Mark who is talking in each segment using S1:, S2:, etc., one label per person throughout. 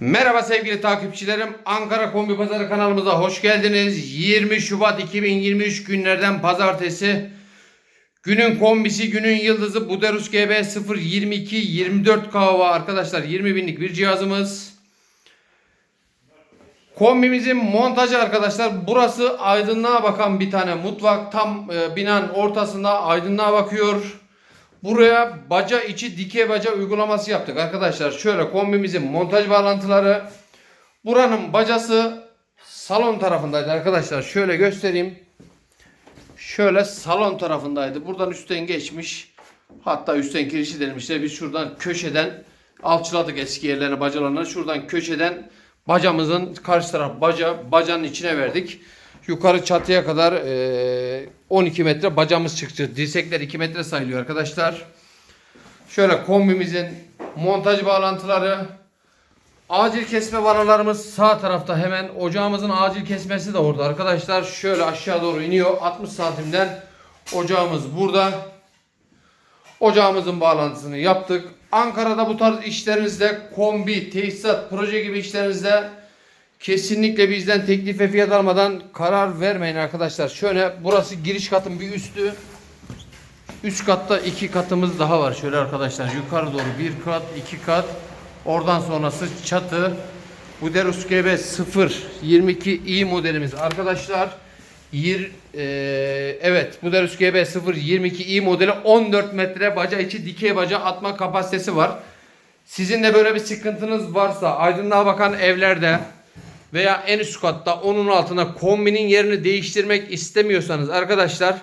S1: Merhaba sevgili takipçilerim. Ankara Kombi Pazarı kanalımıza hoş geldiniz. 20 Şubat 2023 günlerden pazartesi. Günün kombisi, günün yıldızı Buderus GB 022 24 kahva arkadaşlar 20 binlik bir cihazımız. Kombimizin montajı arkadaşlar burası aydınlığa bakan bir tane mutfak tam e, binanın ortasında aydınlığa bakıyor. Buraya baca içi dikey baca uygulaması yaptık arkadaşlar. Şöyle kombimizin montaj bağlantıları. Buranın bacası salon tarafındaydı arkadaşlar. Şöyle göstereyim. Şöyle salon tarafındaydı. Buradan üstten geçmiş. Hatta üstten girişi denmişler. Biz şuradan köşeden alçıladık eski yerlerini bacalarını. Şuradan köşeden bacamızın karşı taraf baca bacanın içine verdik. Yukarı çatıya kadar eee, 12 metre bacamız çıktı. Dirsekler 2 metre sayılıyor arkadaşlar. Şöyle kombimizin montaj bağlantıları. Acil kesme vanalarımız sağ tarafta hemen. Ocağımızın acil kesmesi de orada arkadaşlar. Şöyle aşağı doğru iniyor. 60 santimden ocağımız burada. Ocağımızın bağlantısını yaptık. Ankara'da bu tarz işlerinizde kombi, tesisat, proje gibi işlerinizde kesinlikle bizden teklif ve fiyat almadan karar vermeyin arkadaşlar. Şöyle burası giriş katın bir üstü. Üst katta iki katımız daha var. Şöyle arkadaşlar yukarı doğru bir kat, iki kat. Oradan sonrası çatı. Buderus GB 022i modelimiz arkadaşlar. Yir, eee, evet Buderus GB 022i modeli 14 metre baca içi dikey baca atma kapasitesi var. Sizin de böyle bir sıkıntınız varsa aydınlığa bakan evlerde veya en üst katta onun altına kombinin yerini değiştirmek istemiyorsanız arkadaşlar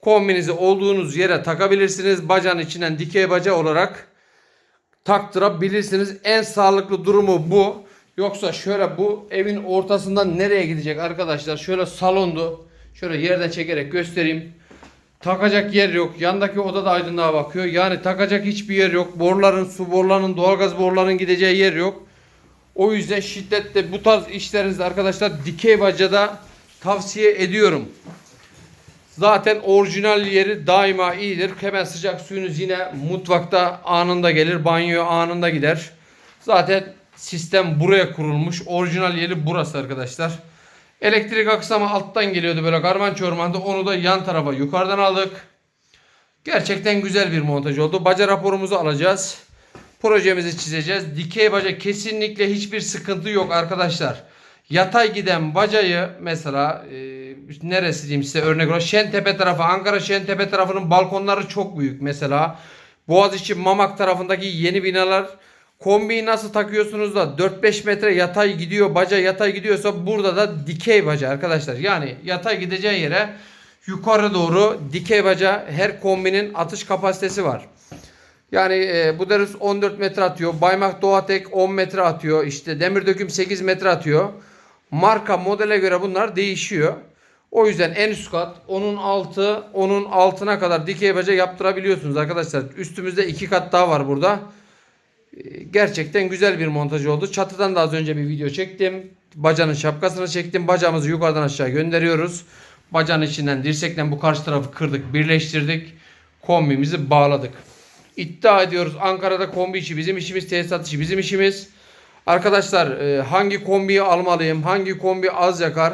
S1: kombinizi olduğunuz yere takabilirsiniz. Bacanın içinden dikey baca olarak taktırabilirsiniz. En sağlıklı durumu bu. Yoksa şöyle bu evin ortasından nereye gidecek arkadaşlar? Şöyle salondu. Şöyle yerden çekerek göstereyim. Takacak yer yok. Yandaki oda da aydınlığa bakıyor. Yani takacak hiçbir yer yok. Boruların, su borularının, doğalgaz borularının gideceği yer yok. O yüzden şiddetle bu tarz işlerinizde arkadaşlar dikey bacada tavsiye ediyorum. Zaten orijinal yeri daima iyidir. Hemen sıcak suyunuz yine mutfakta anında gelir. Banyo anında gider. Zaten sistem buraya kurulmuş. Orijinal yeri burası arkadaşlar. Elektrik aksamı alttan geliyordu böyle karman çormanda. Onu da yan tarafa yukarıdan aldık. Gerçekten güzel bir montaj oldu. Baca raporumuzu alacağız. Projemizi çizeceğiz. Dikey baca kesinlikle hiçbir sıkıntı yok arkadaşlar. Yatay giden bacayı mesela e, neresi diyeyim size örnek olarak Şentepe tarafı Ankara Şentepe tarafının balkonları çok büyük mesela. Boğaziçi Mamak tarafındaki yeni binalar kombiyi nasıl takıyorsunuz da 4-5 metre yatay gidiyor baca yatay gidiyorsa burada da dikey baca arkadaşlar. Yani yatay gideceği yere yukarı doğru dikey baca her kombinin atış kapasitesi var. Yani e, bu deriz 14 metre atıyor. Baymak Doğatek 10 metre atıyor. İşte demir döküm 8 metre atıyor. Marka modele göre bunlar değişiyor. O yüzden en üst kat, onun altı, onun altına kadar dikey baca yaptırabiliyorsunuz arkadaşlar. Üstümüzde iki kat daha var burada. E, Gerçekten güzel bir montaj oldu. Çatıdan da az önce bir video çektim. Bacanın şapkasını çektim. Bacamızı yukarıdan aşağı gönderiyoruz. Bacanın içinden dirsekten bu karşı tarafı kırdık, birleştirdik. Kombimizi bağladık. İddia ediyoruz Ankara'da kombi işi bizim işimiz, tesisat işi bizim işimiz. Arkadaşlar e, hangi kombiyi almalıyım, hangi kombi az yakar?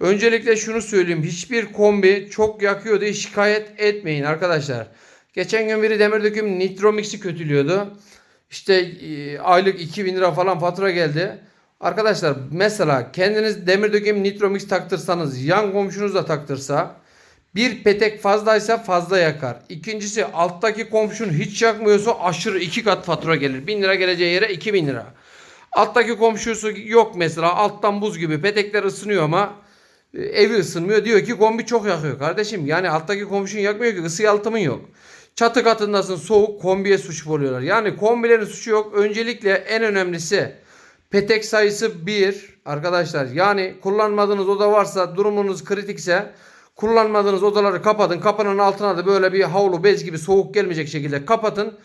S1: Öncelikle şunu söyleyeyim. Hiçbir kombi çok yakıyor diye şikayet etmeyin arkadaşlar. Geçen gün biri demir döküm nitromix'i kötülüyordu. İşte e, aylık 2000 lira falan fatura geldi. Arkadaşlar mesela kendiniz demir döküm nitromix taktırsanız yan komşunuz da taktırsa bir petek fazlaysa fazla yakar. İkincisi alttaki komşun hiç yakmıyorsa aşırı iki kat fatura gelir. 1000 lira geleceği yere 2000 lira. Alttaki komşusu yok mesela alttan buz gibi petekler ısınıyor ama e, evi ısınmıyor. Diyor ki kombi çok yakıyor kardeşim. Yani alttaki komşun yakmıyor ki ısı yalıtımın yok. Çatı katındasın soğuk kombiye suç oluyorlar. Yani kombilerin suçu yok. Öncelikle en önemlisi petek sayısı 1 arkadaşlar. Yani kullanmadığınız oda varsa durumunuz kritikse kullanmadığınız odaları kapatın. Kapının altına da böyle bir havlu bez gibi soğuk gelmeyecek şekilde kapatın.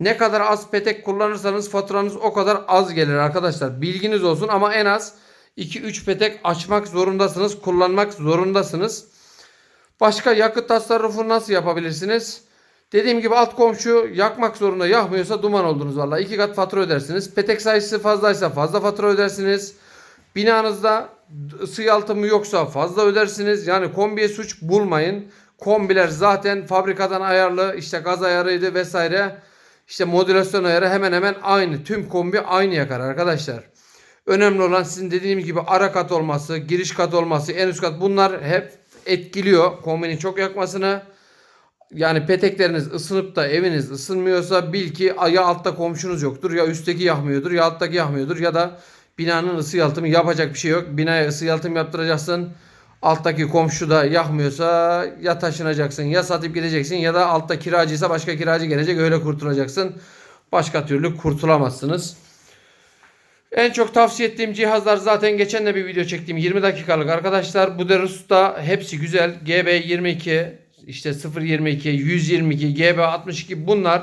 S1: Ne kadar az petek kullanırsanız faturanız o kadar az gelir arkadaşlar. Bilginiz olsun ama en az 2-3 petek açmak zorundasınız. Kullanmak zorundasınız. Başka yakıt tasarrufu nasıl yapabilirsiniz? Dediğim gibi alt komşu yakmak zorunda yakmıyorsa duman oldunuz valla. iki kat fatura ödersiniz. Petek sayısı fazlaysa fazla fatura ödersiniz. Binanızda ısı yalıtımı yoksa fazla ödersiniz. Yani kombiye suç bulmayın. Kombiler zaten fabrikadan ayarlı işte gaz ayarıydı vesaire. İşte modülasyon ayarı hemen hemen aynı. Tüm kombi aynı yakar arkadaşlar. Önemli olan sizin dediğim gibi ara kat olması, giriş kat olması, en üst kat bunlar hep etkiliyor kombinin çok yakmasını. Yani petekleriniz ısınıp da eviniz ısınmıyorsa bil ki ya altta komşunuz yoktur ya üstteki yakmıyordur ya alttaki yakmıyordur ya da binanın ısı yalıtımı yapacak bir şey yok. Binaya ısı yalıtım yaptıracaksın. Alttaki komşu da yakmıyorsa ya taşınacaksın ya satıp gideceksin ya da altta kiracıysa başka kiracı gelecek öyle kurtulacaksın. Başka türlü kurtulamazsınız. En çok tavsiye ettiğim cihazlar zaten geçen de bir video çektiğim 20 dakikalık arkadaşlar. Bu da hepsi güzel. GB22 işte 022, 122, GB62 bunlar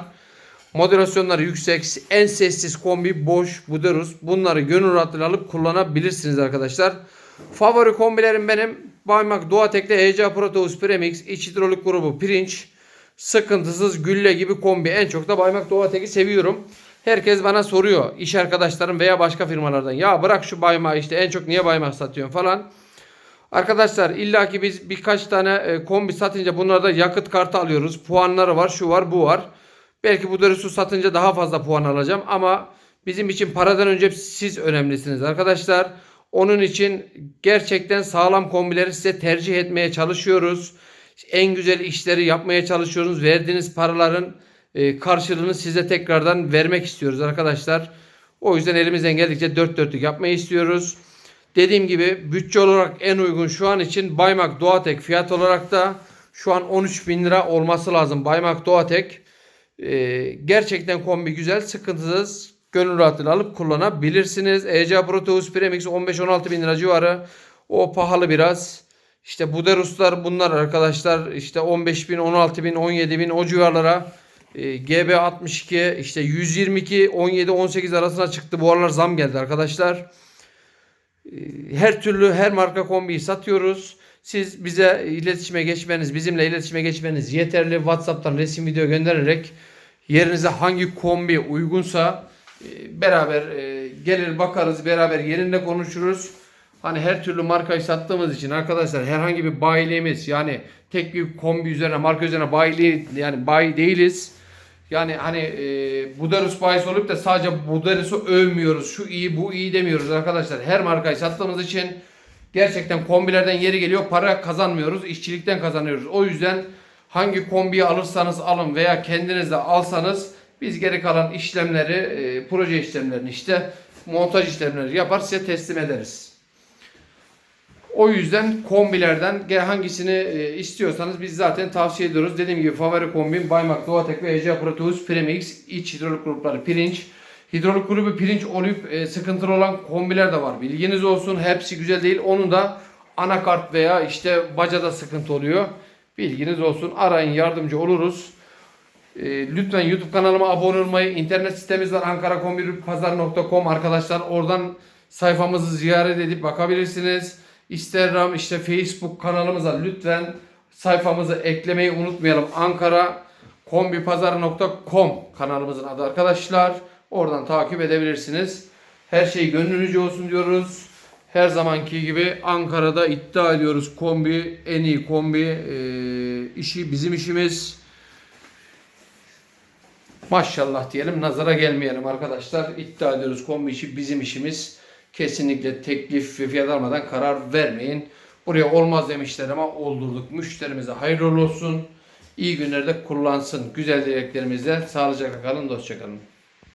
S1: modülasyonları yüksek, en sessiz kombi boş Buderus. Bunları gönül rahatlığıyla alıp kullanabilirsiniz arkadaşlar. Favori kombilerim benim Baymak Duatek'te EC Proteus Premix, iç hidrolik grubu pirinç, sıkıntısız gülle gibi kombi. En çok da Baymak Duatek'i seviyorum. Herkes bana soruyor iş arkadaşlarım veya başka firmalardan. Ya bırak şu baymağı işte en çok niye baymak satıyorsun falan. Arkadaşlar illaki biz birkaç tane e, kombi satınca bunlarda yakıt kartı alıyoruz. Puanları var, şu var, bu var. Belki bu dörüsü satınca daha fazla puan alacağım ama bizim için paradan önce siz önemlisiniz arkadaşlar. Onun için gerçekten sağlam kombileri size tercih etmeye çalışıyoruz. En güzel işleri yapmaya çalışıyoruz. Verdiğiniz paraların e, karşılığını size tekrardan vermek istiyoruz arkadaşlar. O yüzden elimizden geldikçe dört dörtlük yapmayı istiyoruz. Dediğim gibi bütçe olarak en uygun şu an için Baymak Doğatek fiyat olarak da şu an 13 bin lira olması lazım. Baymak Doğatek e, gerçekten kombi güzel sıkıntısız gönül rahatlığıyla alıp kullanabilirsiniz. EC Proteus Premix 15-16 bin lira civarı o pahalı biraz. İşte Buderuslar bunlar arkadaşlar işte 15 bin 16 bin 17 bin o civarlara e, GB62 işte 122 17 18 arasına çıktı. Bu aralar zam geldi arkadaşlar. E, her türlü her marka kombiyi satıyoruz. Siz bize iletişime geçmeniz, bizimle iletişime geçmeniz yeterli. WhatsApp'tan resim video göndererek yerinize hangi kombi uygunsa e, beraber e, gelir bakarız, beraber yerinde konuşuruz. Hani her türlü markayı sattığımız için arkadaşlar herhangi bir bayiliğimiz yani tek bir kombi üzerine marka üzerine bayiliği yani bayi değiliz. Yani hani e, Budarus bayisi olup da sadece Budarus'u övmüyoruz. Şu iyi bu iyi demiyoruz arkadaşlar. Her markayı sattığımız için gerçekten kombilerden yeri geliyor. Para kazanmıyoruz. işçilikten kazanıyoruz. O yüzden hangi kombiyi alırsanız alın veya kendiniz de alsanız biz geri kalan işlemleri, e, proje işlemlerini işte montaj işlemleri yapar size teslim ederiz. O yüzden kombilerden hangisini e, istiyorsanız biz zaten tavsiye ediyoruz. Dediğim gibi favori kombim Baymak, Doğatek ve Ece Proteus Premix iç hidrolik grupları pirinç. Hidrolik grubu pirinç olup e, sıkıntılı olan kombiler de var. Bilginiz olsun. Hepsi güzel değil. Onun da anakart veya işte bacada sıkıntı oluyor. Bilginiz olsun. Arayın yardımcı oluruz. E, lütfen YouTube kanalıma abone olmayı, internet sitemiz var ankarakombipazar.com arkadaşlar. Oradan sayfamızı ziyaret edip bakabilirsiniz. Instagram, işte Facebook kanalımıza lütfen sayfamızı eklemeyi unutmayalım. Ankara kombipazar.com kanalımızın adı arkadaşlar. Oradan takip edebilirsiniz. Her şey gönlünüzce olsun diyoruz. Her zamanki gibi Ankara'da iddia ediyoruz kombi en iyi kombi e, işi bizim işimiz. Maşallah diyelim nazara gelmeyelim arkadaşlar. İddia ediyoruz kombi işi bizim işimiz. Kesinlikle teklif ve fiyat almadan karar vermeyin. Buraya olmaz demişler ama oldurduk. Müşterimize hayırlı olsun. İyi günlerde kullansın. Güzel dileklerimizle sağlıcakla kalın, dostça kalın.